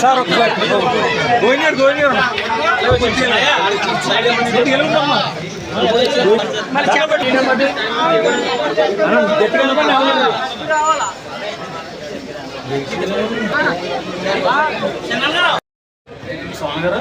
Sir ఒకసారి గోయినాడు గోయినాడు స్వామి గారు.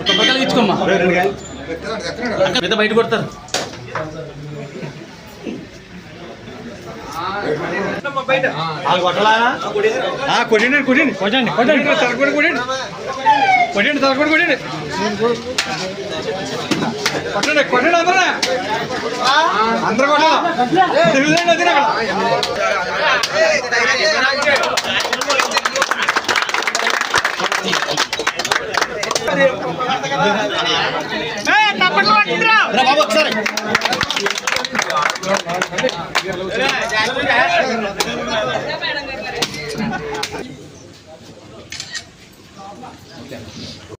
కొబ్బరికాయలు ఇచ్చుకోమ్మా. పెద్ద బయట కొడతారు. కొట్టండి కొట్టండి. కొట్టండి కొట్టండి. తలకొండి కొట్టండి కొట్టండి తలకొండి కొట్టండి. కొట్టండి కొట్టండి అందరూ అందరూ తెలుగుదండి అది బాబు ఒకసారి. మన them.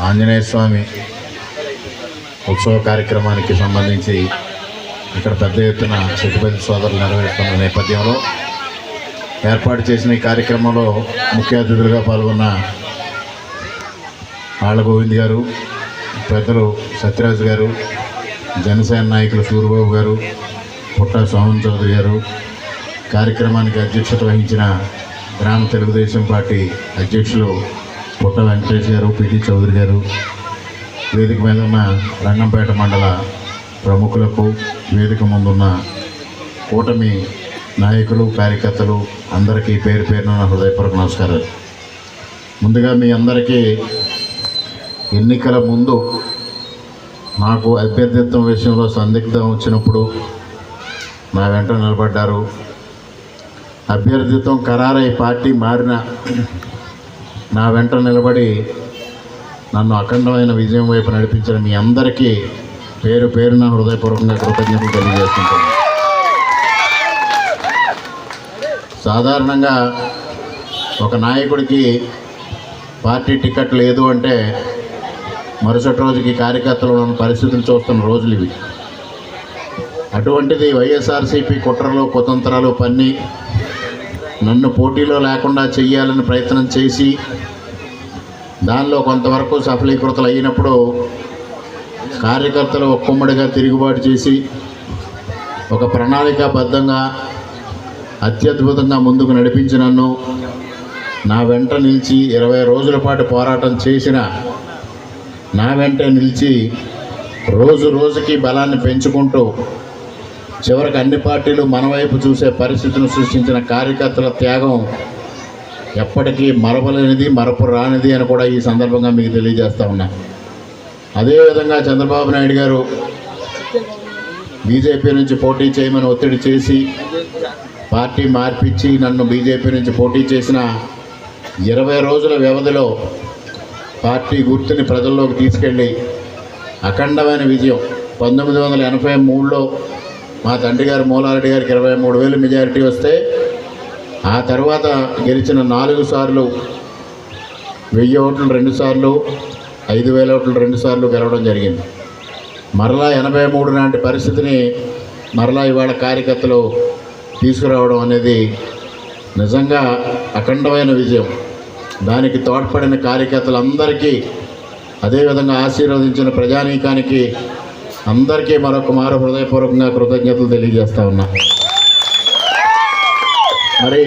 ఆంజనేయ స్వామి ఉత్సవ కార్యక్రమానికి సంబంధించి ఇక్కడ పెద్ద ఎత్తున సిద్ధిపతి సోదరులు నెరవేరుస్తున్న నేపథ్యంలో ఏర్పాటు చేసిన ఈ కార్యక్రమంలో ముఖ్య అతిథులుగా పాల్గొన్న ఆళ్ళ గోవింద్ గారు పెద్దలు సత్యరాజు గారు జనసేన నాయకులు సూర్యబాబు గారు పుట్టా సోమన్ చౌదరి గారు కార్యక్రమానికి అధ్యక్షత వహించిన గ్రామ తెలుగుదేశం పార్టీ అధ్యక్షులు పుట్ట వెంకటేష్ గారు పిటి చౌదరి గారు వేదిక మీద ఉన్న రంగంపేట మండల ప్రముఖులకు వేదిక ముందున్న కూటమి నాయకులు కార్యకర్తలు అందరికీ పేరు పేరున హృదయపూర్వక నమస్కారాలు. ముందుగా మీ అందరికీ ఎన్నికల ముందు నాకు అభ్యర్థిత్వం విషయంలో సందిగ్ధం వచ్చినప్పుడు నా వెంట నిలబడ్డారు. అభ్యర్థిత్వం ఖరారై పార్టీ మారిన నా వెంట నిలబడి నన్ను అఖండమైన విజయం వైపు నడిపించిన మీ అందరికీ పేరు పేరున హృదయపూర్వకంగా కృతజ్ఞతలు తెలియజేస్తుంటాను. సాధారణంగా ఒక నాయకుడికి పార్టీ టికెట్ లేదు అంటే మరుసటి రోజుకి కార్యకర్తలు ఉన్న పరిస్థితులు చూస్తున్న రోజులు ఇవి. అటువంటిది వైఎస్ఆర్సీపీ కుట్రలు కుతంత్రాలు పన్ని నన్ను పోటీలో లేకుండా చెయ్యాలని ప్రయత్నం చేసి దానిలో కొంతవరకు సఫలీకృతలు అయినప్పుడు కార్యకర్తలు ఒక్కొమ్మడిగా తిరుగుబాటు చేసి ఒక ప్రణాళికాబద్ధంగా అత్యద్భుతంగా ముందుకు నడిపించి నన్ను నా వెంట నిలిచి ఇరవై రోజుల పాటు పోరాటం చేసిన నా వెంట నిలిచి రోజు రోజుకి బలాన్ని పెంచుకుంటూ చివరికి అన్ని పార్టీలు మన వైపు చూసే పరిస్థితిని సృష్టించిన కార్యకర్తల త్యాగం ఎప్పటికీ మరవలేనిది మరపు రానిది అని కూడా ఈ సందర్భంగా మీకు తెలియజేస్తా ఉన్నా. అదేవిధంగా చంద్రబాబు నాయుడు గారు బీజేపీ నుంచి పోటీ చేయమని ఒత్తిడి చేసి పార్టీ మార్పిచ్చి నన్ను బీజేపీ నుంచి పోటీ చేసిన ఇరవై రోజుల వ్యవధిలో పార్టీ గుర్తుని ప్రజల్లోకి తీసుకెళ్ళి అఖండమైన విజయం పంతొమ్మిది వందల ఎనభై మూడులో మా తండ్రి గారు మూలారెడ్డి గారికి ఇరవై మూడు వేలు మెజారిటీ వస్తే ఆ తర్వాత గెలిచిన నాలుగు సార్లు వెయ్యి ఓట్లు రెండు సార్లు ఐదు వేల ఓట్లు రెండు సార్లు గెలవడం జరిగింది. మరలా ఎనభై మూడు నాటి పరిస్థితిని మరలా ఇవాళ కార్యకర్తలు తీసుకురావడం అనేది నిజంగా అఖండమైన విజయం. దానికి తోడ్పడిన కార్యకర్తలందరికీ అదేవిధంగా ఆశీర్వదించిన ప్రజానీకానికి అందరికీ మరొక మారు హృదయపూర్వకంగా కృతజ్ఞతలు తెలియజేస్తా ఉన్నా. మరి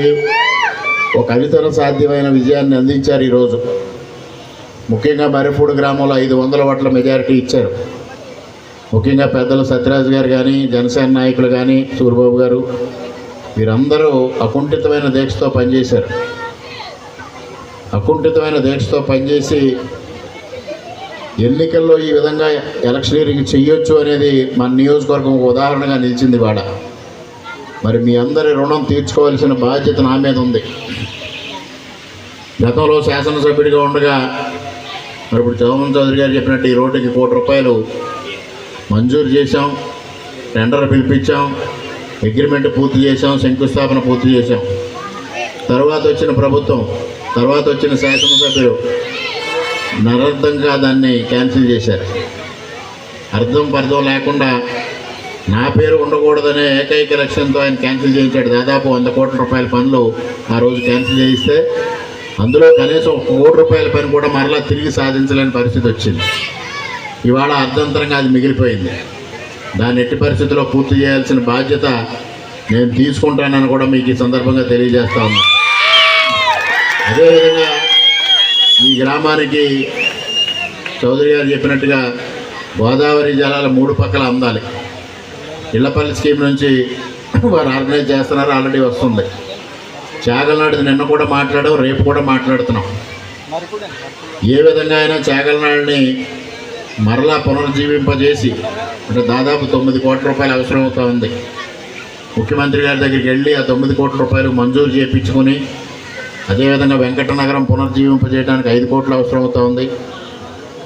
ఒక అవితర సాధ్యమైన విజయాన్ని అందించారు ఈరోజు. ముఖ్యంగా మరిపూడి గ్రామంలో ఐదు వందల ఓట్ల మెజారిటీ ఇచ్చారు. ముఖ్యంగా పెద్దలు సత్యరాజు గారు కానీ జనసేన నాయకులు కానీ సూర్యబాబు గారు వీరందరూ అకుంఠితమైన దీక్షతో పనిచేశారు. అకుంఠితమైన దీక్షతో పనిచేసి ఎన్నికల్లో ఈ విధంగా ఎలక్షనీరింగ్ చెయ్యొచ్చు అనేది మన నియోజకవర్గం ఉదాహరణగా నిలిచింది వాడ మరి మీ అందరి రుణం తీర్చుకోవాల్సిన బాధ్యత నా మీద ఉంది. గతంలో శాసనసభ్యుడిగా ఉండగా మరి ఇప్పుడు చంద్రబాబు చౌదరి గారు చెప్పినట్టు ఈ రోడ్డుకి కోటి రూపాయలు మంజూరు చేశాం టెండర్ పిలిపించాం అగ్రిమెంట్ పూర్తి చేశాం శంకుస్థాపన పూర్తి చేశాం. తర్వాత వచ్చిన ప్రభుత్వం తర్వాత వచ్చిన శాసనసభ్యుడు నరర్థంగా దాన్ని క్యాన్సిల్ చేశారు. అర్థం పర్థం లేకుండా నా పేరు ఉండకూడదనే ఏకైక లక్ష్యంతో ఆయన క్యాన్సిల్ చేయించాడు. దాదాపు వంద కోట్ల రూపాయల పనులు ఆ రోజు క్యాన్సిల్ చేయిస్తే అందులో కనీసం ఒక కోటి రూపాయల పని కూడా మరలా తిరిగి సాధించలేని పరిస్థితి వచ్చింది. ఇవాళ అర్ధంతరంగా అది మిగిలిపోయింది. దాన్ని ఎట్టి పరిస్థితుల్లో పూర్తి చేయాల్సిన బాధ్యత నేను తీసుకుంటానని కూడా మీకు ఈ సందర్భంగా తెలియజేస్తా ఉన్నా. అదేవిధంగా ఈ గ్రామానికి చౌదరి గారు చెప్పినట్టుగా గోదావరి జలాలు మూడు పక్కల అందాలి. ఇళ్ళపల్లి స్కీమ్ నుంచి వారు ఆర్గనైజ్ చేస్తున్నారు ఆల్రెడీ వస్తుంది. చాగలనాడుది నిన్న కూడా మాట్లాడాం రేపు కూడా మాట్లాడుతున్నాం. ఏ విధంగా అయినా చాగలనాడుని మరలా పునరుజ్జీవింపజేసి అంటే దాదాపు తొమ్మిది కోట్ల రూపాయలు అవసరం అవుతూ ఉంది. ముఖ్యమంత్రి గారి దగ్గరికి వెళ్ళి ఆ తొమ్మిది కోట్ల రూపాయలు మంజూరు చేయించుకొని అదేవిధంగా వెంకటనగరం పునర్జీవింపజేయడానికి ఐదు కోట్లు అవసరం ఉంది.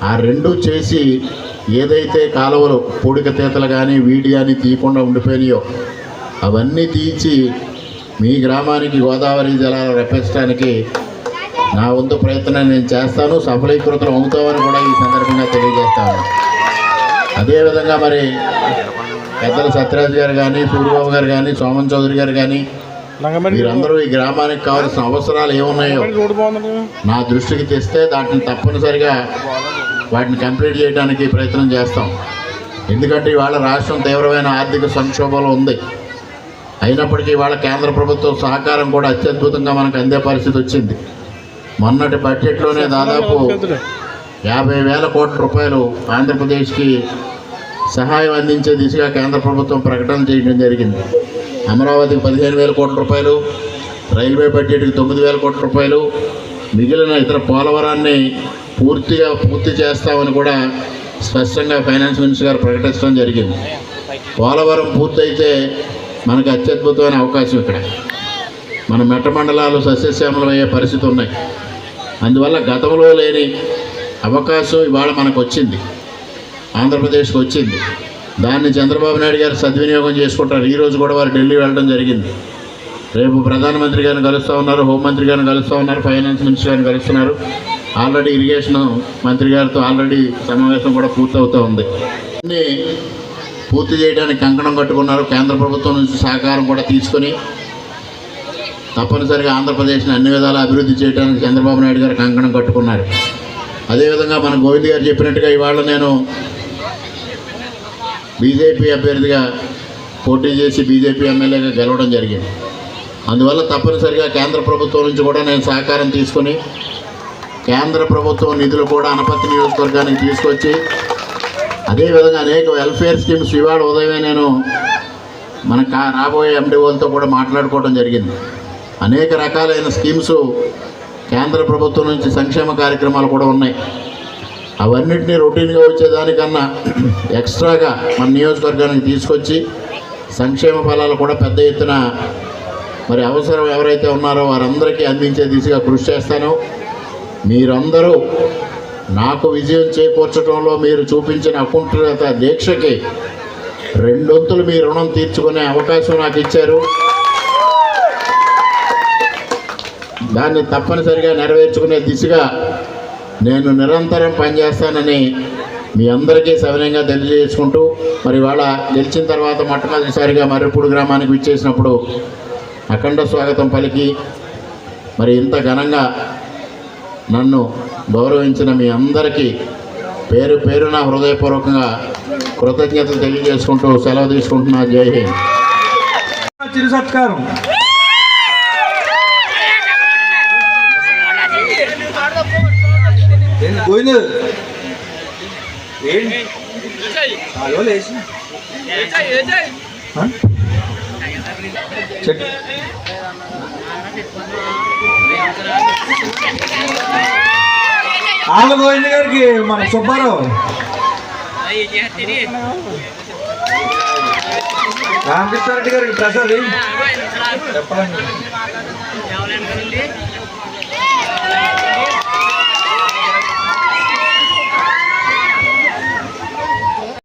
ఆ రెండు చేసి ఏదైతే కాలువలు పూడిక తీతలు కానీ వీడి కానీ తీయకుండా ఉండిపోయినాయో అవన్నీ తీసి మీ గ్రామానికి గోదావరి జలాలు రప్పించడానికి నా వంతు ప్రయత్నం నేను చేస్తాను. సఫలీకృతం అవుతామని కూడా ఈ సందర్భంగా తెలియజేస్తాను. అదేవిధంగా మరి పెద్దలు సత్యరాజు గారు కానీ సూర్యబాబు గారు కానీ సోమన్ చౌదరి గారు కానీ వీరందరూ ఈ గ్రామానికి కావాల్సిన అవసరాలు ఏమున్నాయో నా దృష్టికి తెస్తే దాటిని తప్పనిసరిగా వాటిని కంప్లీట్ చేయడానికి ప్రయత్నం చేస్తాం. ఎందుకంటే ఇవాళ రాష్ట్రం తీవ్రమైన ఆర్థిక సంక్షోభంలో ఉంది. అయినప్పటికీ ఇవాళ కేంద్ర ప్రభుత్వం సహకారం కూడా అత్యద్భుతంగా మనకు అందే పరిస్థితి వచ్చింది. మొన్నటి బడ్జెట్లోనే దాదాపు యాభై వేల కోట్ల రూపాయలు ఆంధ్రప్రదేశ్కి సహాయం అందించే దిశగా కేంద్ర ప్రభుత్వం ప్రకటన చేయడం జరిగింది. అమరావతికి పదిహేను వేల కోట్ల రూపాయలు రైల్వే బడ్జెట్కి తొమ్మిది వేల కోట్ల రూపాయలు మిగిలిన ఇతర పోలవరాన్ని పూర్తిగా పూర్తి చేస్తామని కూడా స్పష్టంగా ఫైనాన్స్ మినిస్టర్ గారు ప్రకటించడం జరిగింది. పోలవరం పూర్తయితే మనకు అత్యద్భుతమైన అవకాశం ఇక్కడ. మన మెట్ట మండలాలు సస్యశ్యామలమయ్యే పరిస్థితి ఉన్నాయి. అందువల్ల గతంలో లేని అవకాశం ఇవాళ మనకు వచ్చింది. ఆంధ్రప్రదేశ్కి వచ్చింది. దాన్ని చంద్రబాబు నాయుడు గారు సద్వినియోగం చేసుకుంటారు. ఈరోజు కూడా వారు ఢిల్లీ వెళ్ళడం జరిగింది. రేపు ప్రధానమంత్రి గారిని కలుస్తూ ఉన్నారు హోంమంత్రి గారిని కలుస్తూ ఉన్నారు ఫైనాన్స్ మినిస్టర్ గారిని కలుస్తున్నారు. ఆల్రెడీ ఇరిగేషన్ మంత్రి గారితో ఆల్రెడీ సమావేశం కూడా పూర్తవుతూ ఉంది. అన్ని పూర్తి చేయడానికి కంకణం కట్టుకున్నారు. కేంద్ర ప్రభుత్వం నుంచి సహకారం కూడా తీసుకొని తప్పనిసరిగా ఆంధ్రప్రదేశ్ని అన్ని విధాలా అభివృద్ధి చేయడానికి చంద్రబాబు నాయుడు గారు కంకణం కట్టుకున్నారు. అదేవిధంగా మన గోవింద్ గారు చెప్పినట్టుగా ఇవాళ నేను బీజేపీ అభ్యర్థిగా పోటీ చేసి బీజేపీ ఎమ్మెల్యేగా గెలవడం జరిగింది. అందువల్ల తప్పనిసరిగా కేంద్ర ప్రభుత్వం నుంచి కూడా నేను సహకారం తీసుకొని కేంద్ర ప్రభుత్వం నిధులు కూడా అనపత్తి నియోజకవర్గానికి తీసుకొచ్చి అదేవిధంగా అనేక వెల్ఫేర్ స్కీమ్స్ ఇవాళ ఉదయమే నేను మన కా రాబోయే ఎండిఓలతో కూడా మాట్లాడుకోవడం జరిగింది. అనేక రకాలైన స్కీమ్స్ కేంద్ర ప్రభుత్వం నుంచి సంక్షేమ కార్యక్రమాలు కూడా ఉన్నాయి. అవన్నిటినీ రొటీన్గా వచ్చేదానికన్నా ఎక్స్ట్రాగా మన నియోజకవర్గానికి తీసుకొచ్చి సంక్షేమ ఫలాలు కూడా పెద్ద ఎత్తున మరి అవసరం ఎవరైతే ఉన్నారో వారందరికీ అందించే దిశగా కృషి చేస్తాను. మీరందరూ నాకు విజయం చేకూర్చడంలో మీరు చూపించిన అకుంఠత దీక్షకి రెండొంతులు మీ రుణం తీర్చుకునే అవకాశం నాకు ఇచ్చారు. దాన్ని తప్పనిసరిగా నెరవేర్చుకునే దిశగా నేను నిరంతరం పనిచేస్తానని మీ అందరికీ సవినయంగా తెలియజేసుకుంటూ మరి వాళ్ళ గెలిచిన తర్వాత మొట్టమొదటిసారిగా మర్రిపూడి గ్రామానికి విచ్చేసినప్పుడు అఖండ స్వాగతం పలికి మరి ఇంత ఘనంగా నన్ను గౌరవించిన మీ అందరికీ పేరు పేరున హృదయపూర్వకంగా కృతజ్ఞతలు తెలియజేసుకుంటూ సెలవు తీసుకుంటున్నా. జై హింద్. చిరు సత్కారం. ఏంటి? అయ్యో లేచి? చెక్ ఆళ్ళ గోవింద్ గారికి మన సుబ్బారావు. రామకృష్ణారెడ్డి గారికి ప్రసాద్. చెప్పండి.